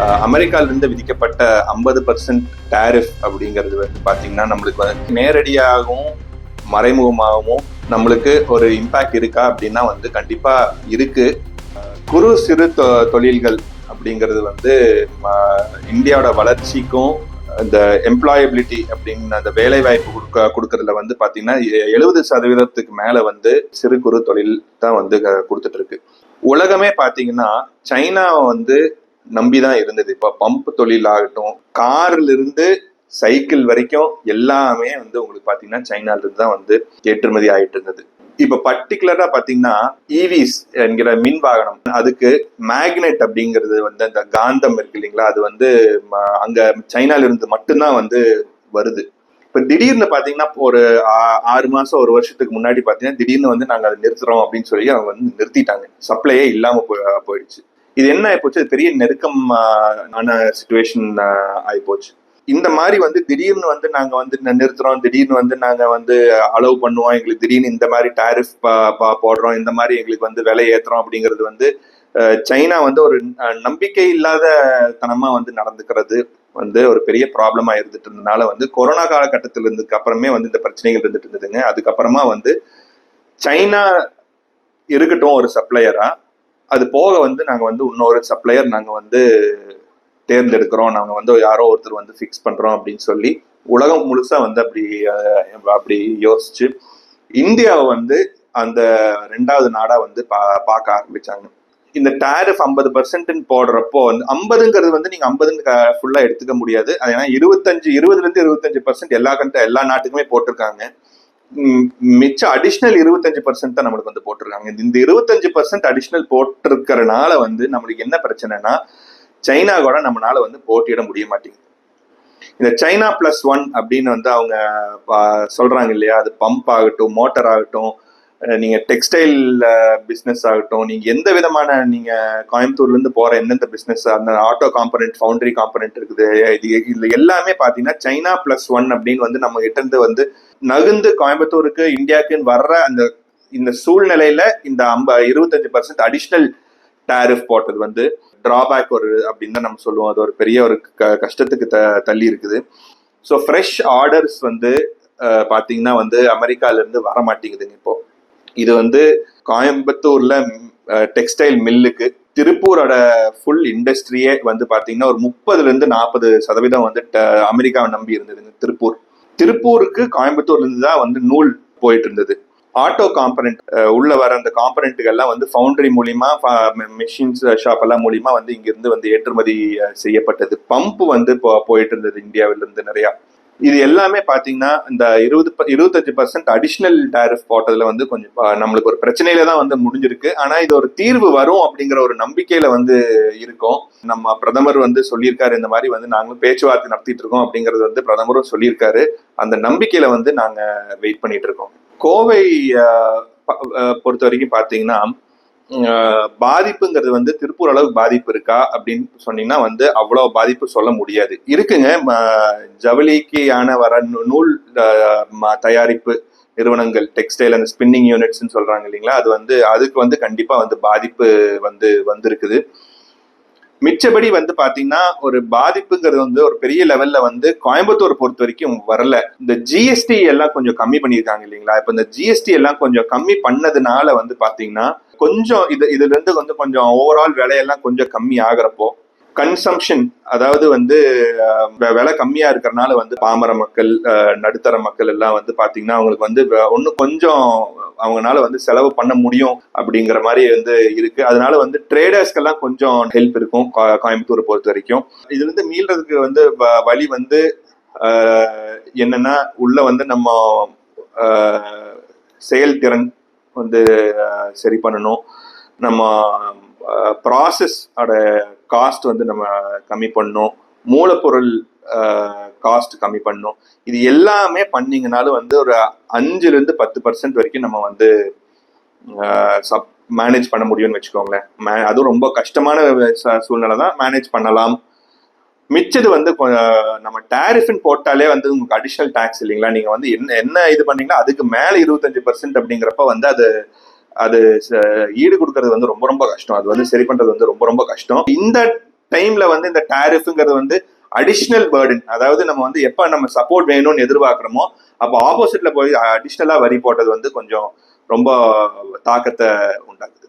அமெரிக்காவிலிருந்து விதிக்கப்பட்ட ஐம்பது பர்சன்ட் டேரிஃப் அப்படிங்கிறது வந்து பார்த்தீங்கன்னா நம்மளுக்கு வந்து நேரடியாகவும் மறைமுகமாகவும் நம்மளுக்கு ஒரு இம்பேக்ட் இருக்கா அப்படின்னா வந்து கண்டிப்பாக இருக்கு. குறு சிறு தொ- தொழில்கள் அப்படிங்கிறது வந்து ம- இந்தியாவோட வளர்ச்சிக்கும் இந்த எம்ப்ளாயபிலிட்டி அப்படின்னு அந்த வேலை வாய்ப்பு கொடுக்க கொடுக்கறதுல வந்து பார்த்தீங்கன்னா எழுபது சதவீதத்துக்கு மேலே வந்து சிறு குறு தொழில் தான் வந்து க- கொடுத்துட்டு இருக்கு. உலகமே பார்த்தீங்கன்னா சைனாவை வந்து நம்பி தான் இருந்தது. இப்போ பம்ப் தொழில் ஆகட்டும் கார்ல இருந்து சைக்கிள் வரைக்கும் எல்லாமே வந்து உங்களுக்கு பார்த்தீங்கன்னா சைனால இருந்து தான் வந்து ஏற்றுமதி ஆயிட்டு இருந்தது. இப்ப பர்டிகுலரா பாத்தீங்கன்னா e இவிஸ் என்கிற மின் வாகனம் அதுக்கு மேக்னெட் அப்படிங்கிறது வந்து அந்த காந்தம் இருக்கு இல்லைங்களா? அது வந்து ம- அங்க சைனால இருந்து மட்டும்தான் வந்து வருது. இப்ப திடீர்னு பாத்தீங்கன்னா ஒரு ஆ- ஆறு மாசம் ஒரு வருஷத்துக்கு முன்னாடி பாத்தீங்கன்னா திடீர்னு வந்து நாங்க அதை நிறுத்துறோம் அப்படின்னு சொல்லி அவங்க வந்து நிறுத்திட்டாங்க. சப்ளையே இல்லாம போயிடுச்சு. இது என்ன ஆயிப்போச்சு பெரிய நெருக்கம் ஆன சுச்சுவேஷன் ஆயிப்போச்சு இந்த மாதிரி வந்து திடீர்னு வந்து நாங்க வந்து நிறுத்துறோம். திடீர்னு வந்து நாங்க வந்து அலோவ் பண்ணுவோம். எங்களுக்கு திடீர்னு இந்த மாதிரி டாரிஃப் போடுறோம். இந்த மாதிரி எங்களுக்கு வந்து விலை ஏத்துறோம் அப்படிங்கிறது வந்து சைனா வந்து ஒரு நம்பிக்கை இல்லாத தனமா வந்து நடந்துக்கிறது வந்து ஒரு பெரிய ப்ராப்ளமா இருந்துட்டு இருந்ததுனால வந்து கொரோனா காலகட்டத்தில் இருந்ததுக்கு அப்புறமே வந்து இந்த பிரச்சனைகள் இருந்துட்டு இருந்ததுங்க. அதுக்கப்புறமா வந்து சைனா இருக்கட்டும் ஒரு சப்ளையரா அது போக வந்து நாங்கள் வந்து இன்னொரு சப்ளையர் நாங்கள் வந்து தேர்ந்தெடுக்கிறோம். நாங்கள் வந்து யாரோ ஒருத்தர் வந்து ஃபிக்ஸ் பண்ணுறோம் அப்படின்னு சொல்லி உலகம் முழுசாக வந்து அப்படி அப்படி யோசிச்சு இந்தியாவை வந்து அந்த ரெண்டாவது நாடாக வந்து பா பார்க்க ஆரம்பிச்சாங்க. இந்த டேரிஃப் ஐம்பது பர்சன்ட்னு போடுறப்போ வந்து ஐம்பதுங்கிறது வந்து நீங்கள் ஐம்பதுன்னு ஃபுல்லாக எடுத்துக்க முடியாது. அது ஏன்னா இருபத்தஞ்சு இருபதுலேருந்து இருபத்தஞ்சு பர்சன்ட் எல்லா கண்ட எல்லா நாட்டுக்குமே போட்டிருக்காங்க. மிச்சம் மிச்ச அடிஷ்னல் இருபத்தஞ்சு பர்சன்ட் தான் நம்மளுக்கு வந்து போட்டிருக்காங்க. இந்த- இருபத்தஞ்சு பர்சன்ட் அடிஷ்னல் போட்டிருக்கிறனால வந்து நம்மளுக்கு என்ன பிரச்சனைனா சைனா கூட நம்மளால வந்து போட்டியிட முடிய மாட்டேங்குது. இந்த சைனா பிளஸ் ஒன் அப்படின்னு வந்து அவங்க சொல்றாங்க இல்லையா? அது பம்ப் ஆகட்டும் மோட்டர் ஆகட்டும் நீங்க டெக்ஸ்டைல் பிசினஸ் ஆகட்டும் நீங்க எந்த விதமான நீங்க கோயம்புத்தூர்ல இருந்து போற எந்தெந்த பிசினஸ் அந்த ஆட்டோ காம்பனன்ட் ஃபவுண்டரி காம்பனன்ட் இருக்குது இது இதுல எல்லாமே பாத்தீங்கன்னா சைனா பிளஸ் ஒன் அப்படின்னு வந்து நம்ம கிட்ட இருந்து வந்து நகுந்து கோயம்புத்தூருக்கு இந்தியாவுக்குன்னு வர்ற அந்த இந்த சூழ்நிலையில இந்த ஐம்ப இருபத்தஞ்சு பர்சன்ட் அடிஷ்னல் டாரிஃப் போட்டது வந்து டிராபேக் ஒரு அப்படின்னு தான் நம்ம சொல்லுவோம். அது ஒரு பெரிய ஒரு க- கஷ்டத்துக்கு த தள்ளி இருக்குது. ஸோ ஃப்ரெஷ் ஆர்டர்ஸ் வந்து பார்த்தீங்கன்னா வந்து அமெரிக்காலேருந்து வர மாட்டேங்குதுங்க இப்போது இது வந்து கோயம்புத்தூர்ல டெக்ஸ்டைல் மில்லுக்கு திருப்பூரோட ஃபுல் இண்டஸ்ட்ரியே வந்து பாத்தீங்கன்னா ஒரு முப்பதுல இருந்து நாற்பது சதவீதம் வந்து ட- அமெரிக்காவை நம்பி இருந்ததுங்க திருப்பூர். திருப்பூருக்கு கோயம்புத்தூர்ல இருந்து தான் வந்து நூல் போயிட்டு இருந்தது. ஆட்டோ காம்பனண்ட் உள்ள வர அந்த காம்பனண்ட்டுகள்லாம் வந்து ஃபவுண்டரி மூலியமா மிஷின்ஸ் ஷாப் எல்லாம் மூலியமா வந்து இங்கிருந்து வந்து ஏற்றுமதி செய்யப்பட்டது. பம்ப் வந்து போயிட்டு இருந்தது இந்தியாவிலிருந்து நிறையா. இது எல்லாமே பாத்தீங்கன்னா இந்த இருபது ப- இருபத்தஞ்சு பர்சன்ட் அடிஷ்னல் டேரிஃப் போட்டதுல வந்து கொஞ்சம் நம்மளுக்கு ஒரு பிரச்சனையில தான் வந்து முடிஞ்சிருக்கு. ஆனா இது ஒரு தீர்வு வரும் அப்படிங்கிற ஒரு நம்பிக்கையில வந்து இருக்கும். நம்ம பிரதமர் வந்து சொல்லியிருக்காரு இந்த மாதிரி வந்து நாங்களும் பேச்சுவார்த்தை நடத்திட்டு இருக்கோம் அப்படிங்கறது வந்து பிரதமரும் சொல்லியிருக்காரு. அந்த நம்பிக்கையில வந்து நாங்க வெயிட் பண்ணிட்டு இருக்கோம். கோவை பொறுத்த வரைக்கும் பாத்தீங்கன்னா பாதிப்புங்கிறது வந்து திருப்பூர் அளவுக்கு பாதிப்பு இருக்கா அப்படின்னு சொன்னீங்கன்னா வந்து அவ்வளோ பாதிப்பு சொல்ல முடியாது. இருக்குங்க ம- ஜவுளிக்கு ஆன வர நூ- நூல் தயாரிப்பு நிறுவனங்கள் டெக்ஸ்டைல் அந்த ஸ்பின்னிங் யூனிட்ஸ்ன்னு சொல்கிறாங்க இல்லைங்களா? அது வந்து அதுக்கு வந்து கண்டிப்பாக வந்து பாதிப்பு வந்து வந்திருக்குது. மிச்சபடி வந்து பாத்தீங்கன்னா ஒரு பாதிப்புங்கிறது வந்து ஒரு பெரிய லெவல்ல வந்து கோயம்புத்தூர் பொறுத்த வரைக்கும் வரல. இந்த ஜிஎஸ்டி எல்லாம் கொஞ்சம் கம்மி பண்ணியிருக்காங்க இல்லைங்களா? இப்ப இந்த ஜிஎஸ்டி எல்லாம் கொஞ்சம் கம்மி பண்ணதுனால வந்து பாத்தீங்கன்னா கொஞ்சம் இது இதுல இருந்து வந்து கொஞ்சம் ஓவரால் விலையெல்லாம் கொஞ்சம் கம்மி ஆகுறப்போ கன்சம்ஷன் அதாவது வந்து விலை கம்மியா இருக்கிறனால வந்து பாமர மக்கள் நடுத்தர மக்கள் எல்லாம் வந்து பாத்தீங்கன்னா அவங்களுக்கு வந்து ஒன்னும் கொஞ்சம் அவங்கனால வந்து செலவு பண்ண முடியும் அப்படிங்கிற மாதிரி வந்து இருக்கு. அதனால வந்து ட்ரேடர்ஸ்க்கெல்லாம் கொஞ்சம் ஹெல்ப் இருக்கும் கோ- கோயம்புத்தூரை பொறுத்த வரைக்கும். இதுல இருந்து மீள்றதுக்கு வந்து வழி வந்து என்னன்னா உள்ள வந்து நம்ம செயல்திறன் வந்து சரி பண்ணணும். நம்ம ப்ராசஸ் அட காஸ்ட் வந்து நம்ம கம்மி பண்ணோம். மூலப்பொருள் காஸ்ட் கம்மி பண்ணும். இது எல்லாமே பண்ணீங்கனாலும் வந்து ஒரு அஞ்சுலேருந்து பத்து பர்சன்ட் வரைக்கும் நம்ம வந்து சப் மேனேஜ் பண்ண முடியும்னு வச்சுக்கோங்களேன். மே- அதுவும் ரொம்ப கஷ்டமான ச- சூழ்நிலை தான். மேனேஜ் பண்ணலாம். மிச்சது வந்து கொ- நம்ம டேரிஃப்னு போட்டாலே வந்து உங்களுக்கு அடிஷனல் டேக்ஸ் இல்லைங்களா? நீங்கள் வந்து என்ன என்ன இது பண்ணீங்கன்னா அதுக்கு மேலே இருபத்தஞ்சு பர்சன்ட் அப்படிங்கிறப்ப வந்து அது அது ச- ஈடு கொடுக்கறது வந்து ரொம்ப ரொம்ப கஷ்டம். அது வந்து சரி பண்றது வந்து ரொம்ப ரொம்ப கஷ்டம். இந்த டைம்ல வந்து இந்த டேரிஃப்ங்கிறது வந்து அடிஷ்னல் பேர்டன் அதாவது நம்ம வந்து எப்ப நம்ம சப்போர்ட் வேணும்னு எதிர்பார்க்குறோமோ அப்போ ஆப்போசிட்ல போய் அடிஷ்னலா வரி போட்டது வந்து கொஞ்சம் ரொம்ப தாக்கத்தை உண்டாக்குது.